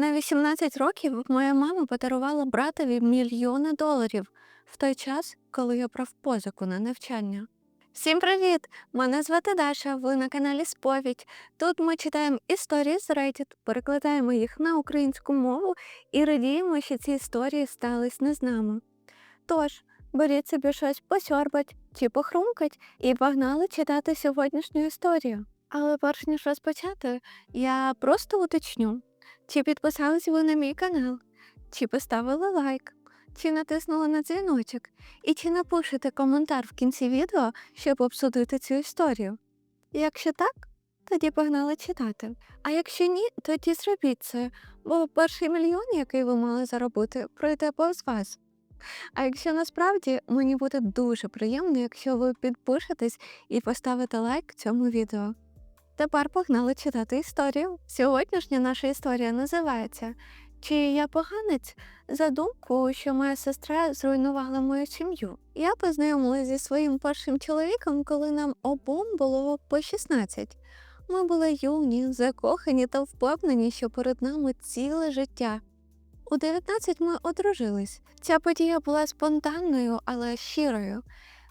На 18 років моя мама подарувала братові мільйони доларів в той час, коли я брав позику на навчання. Всім привіт! Мене звати Даша. Ви на каналі Сповідь. Тут ми читаємо історії з Reddit, перекладаємо їх на українську мову і радіємо, що ці історії стались не з нами. Тож, беріть собі щось посьорбать чи похрумкать і погнали читати сьогоднішню історію. Але перш ніж розпочати, я просто уточню, чи підписались ви на мій канал, чи поставили лайк, чи натиснули на дзвіночок, і чи напишете коментар в кінці відео, щоб обсудити цю історію. Якщо так, тоді погнали читати. А якщо ні, тоді зробіть це, бо перший мільйон, який ви мали заробити, пройде повз вас. А якщо насправді мені буде дуже приємно, якщо ви підпишетесь і поставите лайк цьому відео. Тепер погнали читати історію. Сьогоднішня наша історія називається Чи я поганець? За думку, що моя сестра зруйнувала мою сім'ю. Я познайомилася зі своїм першим чоловіком, коли нам обом було по 16. Ми були юні, закохані та впевнені, що перед нами ціле життя. У 19 ми одружились. Ця подія була спонтанною, але щирою.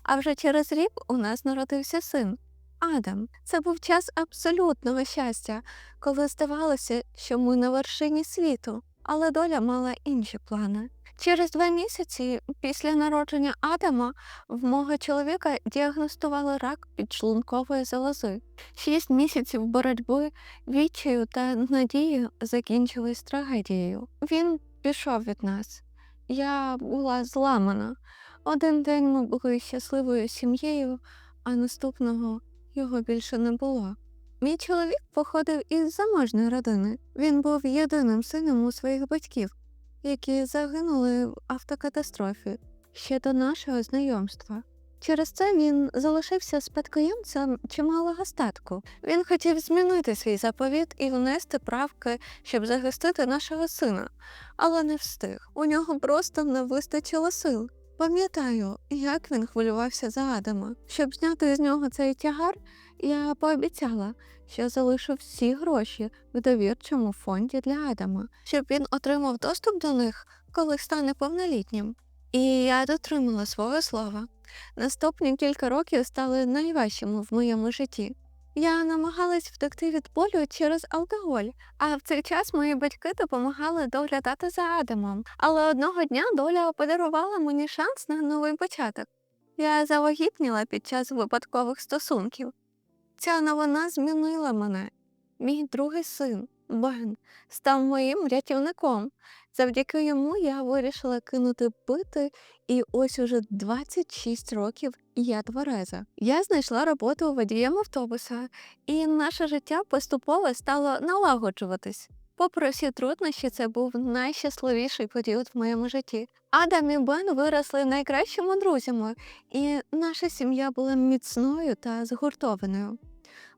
А вже через рік у нас народився син. Адам, це був час абсолютного щастя, коли здавалося, що ми на вершині світу, але доля мала інші плани. Через два місяці після народження Адама в мого чоловіка діагностували рак підшлункової залози. Шість місяців боротьби, відчаю та надії закінчились трагедією. Він пішов від нас. Я була зламана. Один день ми були щасливою сім'єю, а наступного його більше не було. Мій чоловік походив із заможної родини. Він був єдиним сином у своїх батьків, які загинули в автокатастрофі ще до нашого знайомства. Через це він залишився спадкоємцем чималого статку. Він хотів змінити свій заповіт і внести правки, щоб захистити нашого сина, але не встиг. У нього просто не вистачило сил. Пам'ятаю, як він хвилювався за Адама. Щоб зняти з нього цей тягар, я пообіцяла, що залишу всі гроші в довірчому фонді для Адама, щоб він отримав доступ до них, коли стане повнолітнім. І я дотримала свого слова. Наступні кілька років стали найважчими в моєму житті. Я намагалась втекти від болю через алкоголь, а в цей час мої батьки допомагали доглядати за Адамом. Але одного дня доля подарувала мені шанс на новий початок. Я завагітніла під час випадкових стосунків. Ця новина змінила мене. Мій другий син, Бен, став моїм рятівником. Завдяки йому я вирішила кинути пити, і ось уже 26 років я твереза. Я знайшла роботу водієм автобуса, і наше життя поступово стало налагоджуватись. Попри всі труднощі, це був найщасливіший період в моєму житті. Адам і Бен виросли найкращими друзями, і наша сім'я була міцною та згуртованою.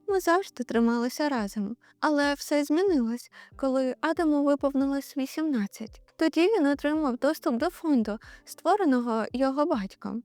Ми завжди трималися разом, але все змінилось, коли Адаму виповнилось 18. Тоді він отримав доступ до фонду, створеного його батьком.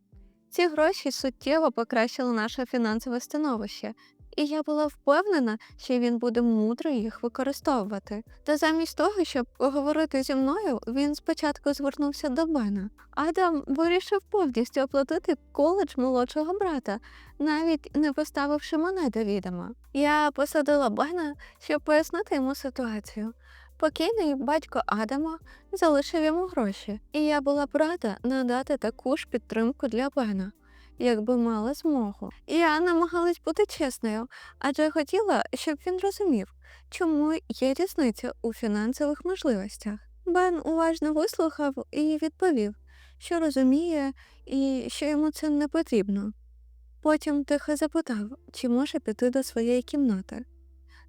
Ці гроші суттєво покращили наше фінансове становище, і я була впевнена, що він буде мудро їх використовувати. Та замість того, щоб поговорити зі мною, він спочатку звернувся до Бена. Адам вирішив повністю оплатити коледж молодшого брата, навіть не поставивши мене до відома. Я посадила Бена, щоб пояснити йому ситуацію. Покійний батько Адама залишив йому гроші, і я була б рада надати таку ж підтримку для Бена якби мала змогу. І Я намагалась бути чесною, адже хотіла, щоб він розумів, чому є різниця у фінансових можливостях. Бен уважно вислухав і відповів, що розуміє і що йому це не потрібно. Потім тихо запитав, чи може піти до своєї кімнати.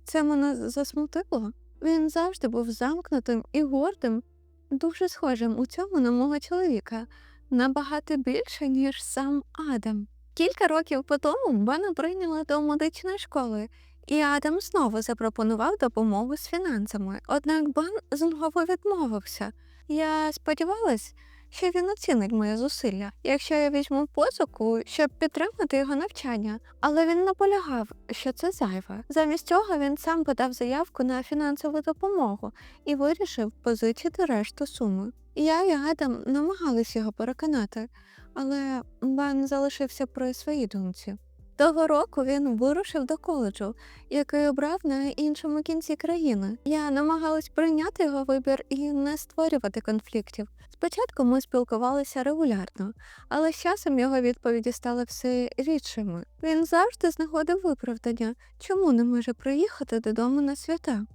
Це мене засмутило. Він завжди був замкнутим і гордим, дуже схожим у цьому на мого чоловіка, набагато більше, ніж сам Адам. Кілька років по тому Бена прийняла до медичної школи, і Адам знову запропонував допомогу з фінансами. Однак Бен знову відмовився. Я сподівалась, що він оцінить моє зусилля, якщо я візьму позику, щоб підтримати його навчання. Але він наполягав, що це зайве. Замість цього він сам подав заявку на фінансову допомогу і вирішив позичити решту суми. Я і Адам намагались його переконати, але Бен залишився при своїй думці. Того року він вирушив до коледжу, який обрав на іншому кінці країни. Я намагалась прийняти його вибір і не створювати конфліктів. Спочатку ми спілкувалися регулярно, але з часом його відповіді стали все рідшими. Він завжди знаходив виправдання, чому не може приїхати додому на свята.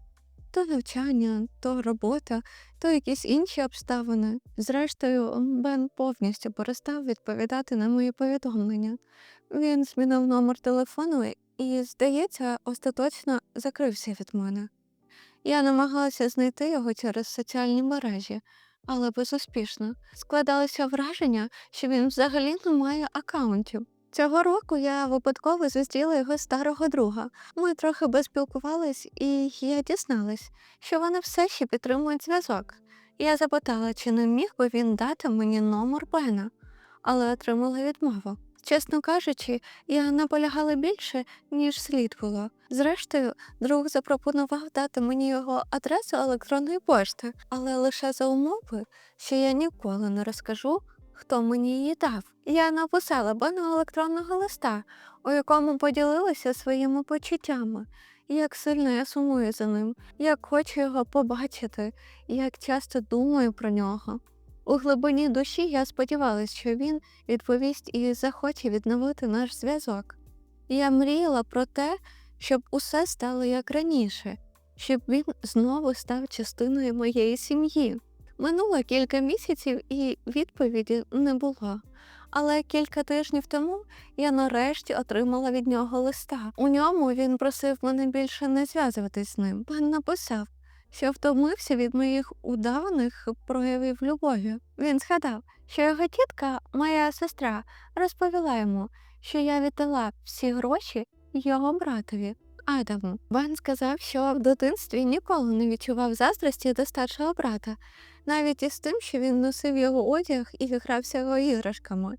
То навчання, то робота, то якісь інші обставини. Зрештою, Бен повністю перестав відповідати на мої повідомлення. Він змінив номер телефону і, здається, остаточно закрився від мене. Я намагалася знайти його через соціальні мережі, але безуспішно. Складалося враження, що він взагалі не має акаунтів. Цього року я випадково зустріла його старого друга. Ми трохи безпілкувались, і я дізналась, що вони все ще підтримують зв'язок. Я запитала, чи не міг би він дати мені номер Бена, але отримала відмову. Чесно кажучи, я наполягала більше, ніж слід було. Зрештою, друг запропонував дати мені його адресу електронної пошти, але лише за умови, що я ніколи не розкажу, хто мені її дав. Я написала Бену електронного листа, у якому поділилася своїми почуттями, як сильно я сумую за ним, як хочу його побачити, як часто думаю про нього. У глибині душі я сподівалася, що він відповість і захоче відновити наш зв'язок. Я мріяла про те, щоб усе стало як раніше, щоб він знову став частиною моєї сім'ї. Минуло кілька місяців і відповіді не було. Але кілька тижнів тому я нарешті отримала від нього листа. У ньому він просив мене більше не зв'язуватись з ним. Пан написав, що втомився від моїх удаваних проявів любові. Він згадав, що його тітка, моя сестра, розповіла йому, що я віддала всі гроші його братові. Адаму. Бен сказав, що в дитинстві ніколи не відчував заздрості до старшого брата, навіть із тим, що він носив його одяг і грався його іграшками.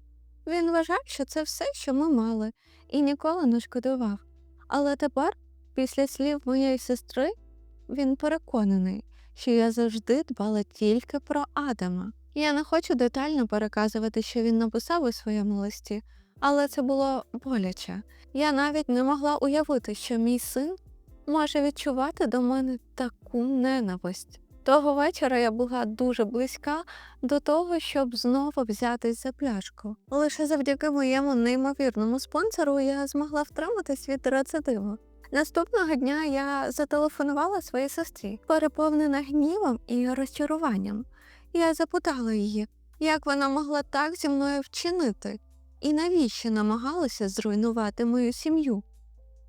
Він вважав, що це все, що ми мали, і ніколи не шкодував. Але тепер, після слів моєї сестри, він переконаний, що я завжди дбала тільки про Адама. Я не хочу детально переказувати, що він написав у своєму листі, але це було боляче. Я навіть не могла уявити, що мій син може відчувати до мене таку ненависть. Того вечора я була дуже близька до того, щоб знову взятись за пляшку. Лише завдяки моєму неймовірному спонсору я змогла втриматись від рецидиву. Наступного дня я зателефонувала своїй сестрі, переповнена гнівом і розчаруванням. Я запитала її, як вона могла так зі мною вчинити, і навіщо намагалася зруйнувати мою сім'ю.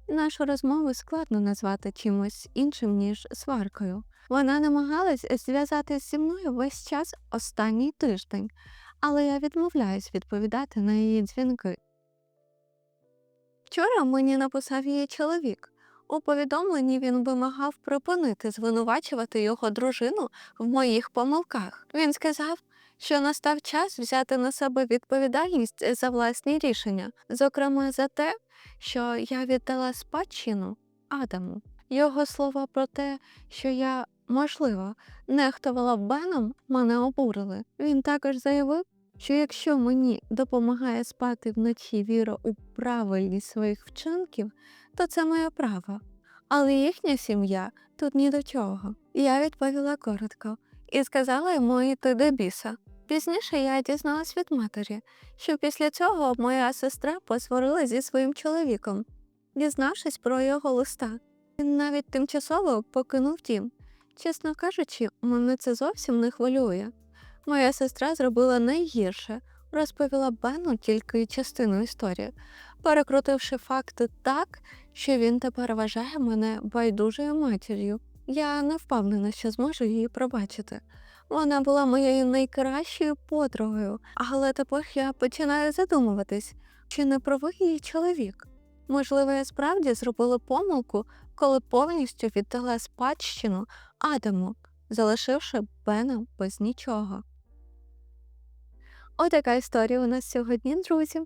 Нашу розмову складно назвати чимось іншим, ніж сваркою. Вона намагалась зв'язатися зі мною весь час останній тиждень, але я відмовляюсь відповідати на її дзвінки. Вчора мені написав її чоловік. У повідомленні він вимагав припинити звинувачувати його дружину в моїх помилках. Він сказав, що настав час взяти на себе відповідальність за власні рішення, зокрема за те, що я віддала спадщину Адаму. Його слова про те, що я, можливо, нехтувала Беном, мене обурили. Він також заявив, що якщо мені допомагає спати вночі віра у правильність своїх вчинків, то це моє право. Але їхня сім'я тут ні до чого. Я відповіла коротко і сказала йому йти до біса. Пізніше я дізналась від матері, що після цього моя сестра посварила зі своїм чоловіком, дізнавшись про його листа. Він навіть тимчасово покинув дім. Чесно кажучи, мене це зовсім не хвилює. Моя сестра зробила найгірше, розповіла Бену тільки частину історії, перекрутивши факти так, що він тепер вважає мене байдужою матір'ю. Я не впевнена, що зможу її пробачити. Вона була моєю найкращою подругою, але тепер я починаю задумуватись, чи не правий її чоловік. Можливо, я справді зробила помилку, коли повністю віддала спадщину Адаму, залишивши Бена без нічого. Отака історія у нас сьогодні, друзі.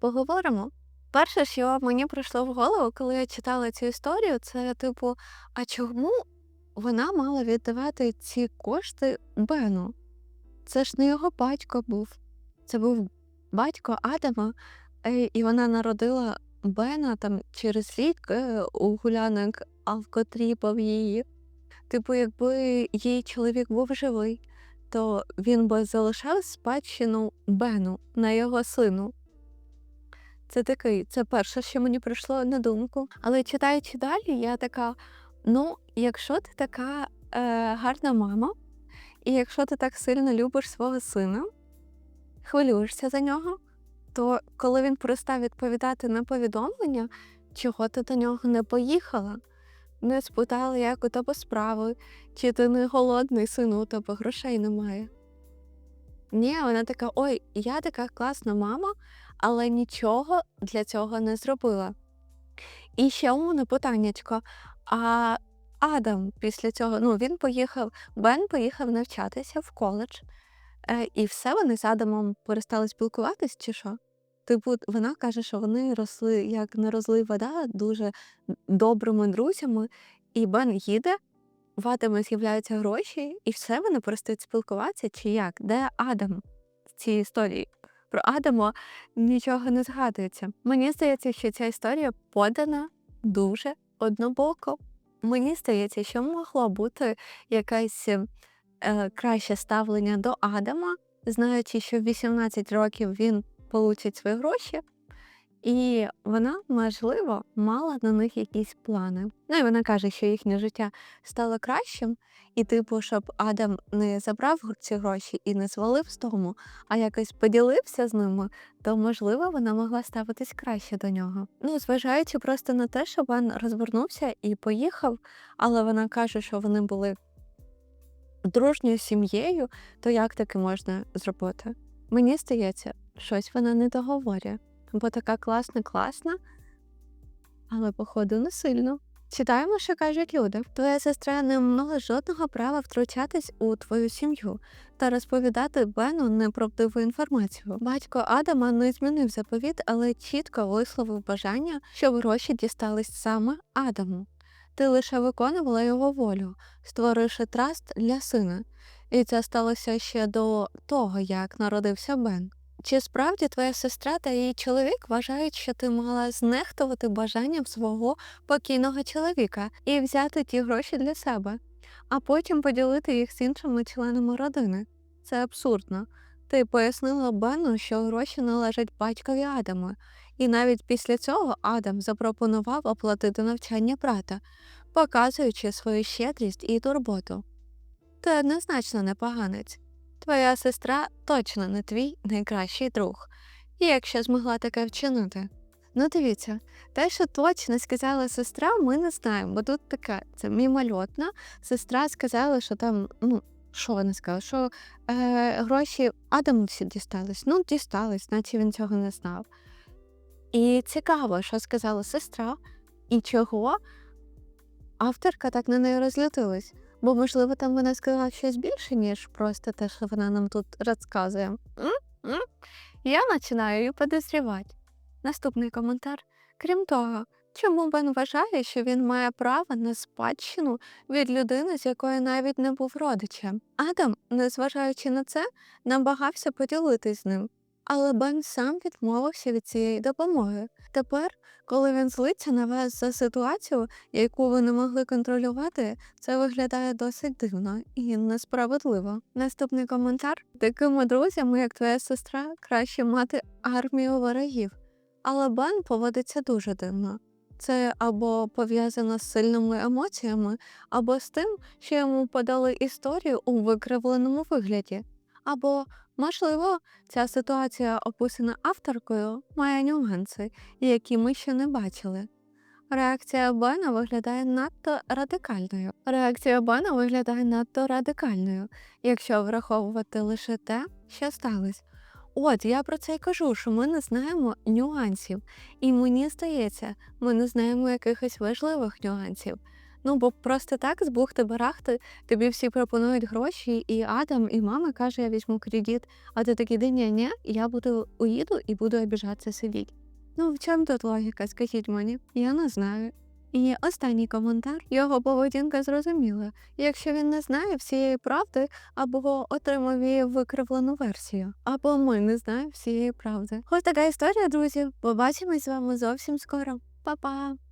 Поговоримо. Перше, що мені прийшло в голову, коли я читала цю історію, це типу, а чому вона мала віддавати ці кошти Бену? Це ж не його батько був. Це був батько Адама, е, і вона народила Бена там через рік е, у гулянок алкотріпав її. Типу, якби її чоловік був живий, то він би залишав спадщину Бену на його сину. Це такий, це перше, що мені прийшло на думку. Але читаючи далі, я така: ну, якщо ти така е, гарна мама, і якщо ти так сильно любиш свого сина, хвилюєшся за нього, то коли він перестав відповідати на повідомлення, чого ти до нього не поїхала, не спитала, як у тебе справи, чи ти не голодний сину, у тебе грошей немає. Ні, вона така: ой, я така класна мама, але нічого для цього не зробила. І ще у мене питаннячко. А Адам після цього, ну він поїхав, Бен поїхав навчатися в коледж, е, і все вони з Адамом перестали спілкуватись, чи що? Типу, вона каже, що вони росли як розлий вода, дуже добрими друзями, і Бен їде, в Адама з'являються гроші, і все вони перестають спілкуватися, чи як? Де Адам в цій історії? Про Адама нічого не згадується. Мені здається, що ця історія подана дуже однобоко. Мені здається, що могло бути якесь е, краще ставлення до Адама, знаючи, що в 18 років він получить свої гроші, і вона, можливо, мала на них якісь плани. Ну і вона каже, що їхнє життя стало кращим, і, типу, щоб Адам не забрав ці гроші і не звалив з дому, а якось поділився з ними, то можливо вона могла ставитись краще до нього. Ну, зважаючи просто на те, що Бен розвернувся і поїхав, але вона каже, що вони були дружньою сім'єю, то як таке можна зробити? Мені здається, щось вона не договорює, бо така класна, класна, але походу не сильно. Читаємо, що кажуть люди. Твоя сестра не мала жодного права втручатись у твою сім'ю та розповідати Бену неправдиву інформацію. Батько Адама не змінив заповіт, але чітко висловив бажання, щоб гроші дістались саме Адаму. Ти лише виконувала його волю, створивши траст для сина. І це сталося ще до того, як народився Бен. Чи справді твоя сестра та її чоловік вважають, що ти мала знехтувати бажанням свого покійного чоловіка і взяти ті гроші для себе, а потім поділити їх з іншими членами родини? Це абсурдно. Ти пояснила Бену, що гроші належать батькові Адаму, і навіть після цього Адам запропонував оплатити навчання брата, показуючи свою щедрість і турботу. Ти однозначно не поганець. Твоя сестра точно не твій найкращий друг, і якщо змогла таке вчинити. Ну дивіться, те, що точно сказала сестра, ми не знаємо, бо тут така це мімольотна. Сестра сказала, що там, ну, що вона сказала, що е, гроші Адаму всі дістались. Ну, дістались, наче він цього не знав. І цікаво, що сказала сестра, і чого авторка так на неї розлютилась. Бо, можливо, там вона сказала щось більше, ніж просто те, що вона нам тут розказує. М? М? Я починаю її підозрювати. Наступний коментар. Крім того, чому Бен вважає, що він має право на спадщину від людини, з якої навіть не був родичем? Адам, незважаючи на це, намагався поділитись з ним. Але Бен сам відмовився від цієї допомоги. Тепер, коли він злиться на вас за ситуацію, яку ви не могли контролювати, це виглядає досить дивно і несправедливо. Наступний коментар: такими друзями, як твоя сестра, краще мати армію ворогів. Але Бен поводиться дуже дивно. Це або пов'язано з сильними емоціями, або з тим, що йому подали історію у викривленому вигляді. Або, можливо, ця ситуація, описана авторкою, має нюанси, які ми ще не бачили. Реакція Бена виглядає надто радикальною. Реакція Бена виглядає надто радикальною, якщо враховувати лише те, що сталося. От я про це й кажу, що ми не знаємо нюансів, і мені здається, ми не знаємо якихось важливих нюансів. Ну, бо просто так з бухти-барахти тобі всі пропонують гроші, і Адам, і мама каже, я візьму кредит, а ти такий, ні, ні, я буду уїду і буду обіжатися сидіти. Ну, в чому тут логіка, скажіть мені? Я не знаю. І останній коментар. Його поведінка зрозуміла. Якщо він не знає всієї правди, або отримав її викривлену версію, або ми не знаємо всієї правди. Ось така історія, друзі. Побачимось з вами зовсім скоро. Па-па!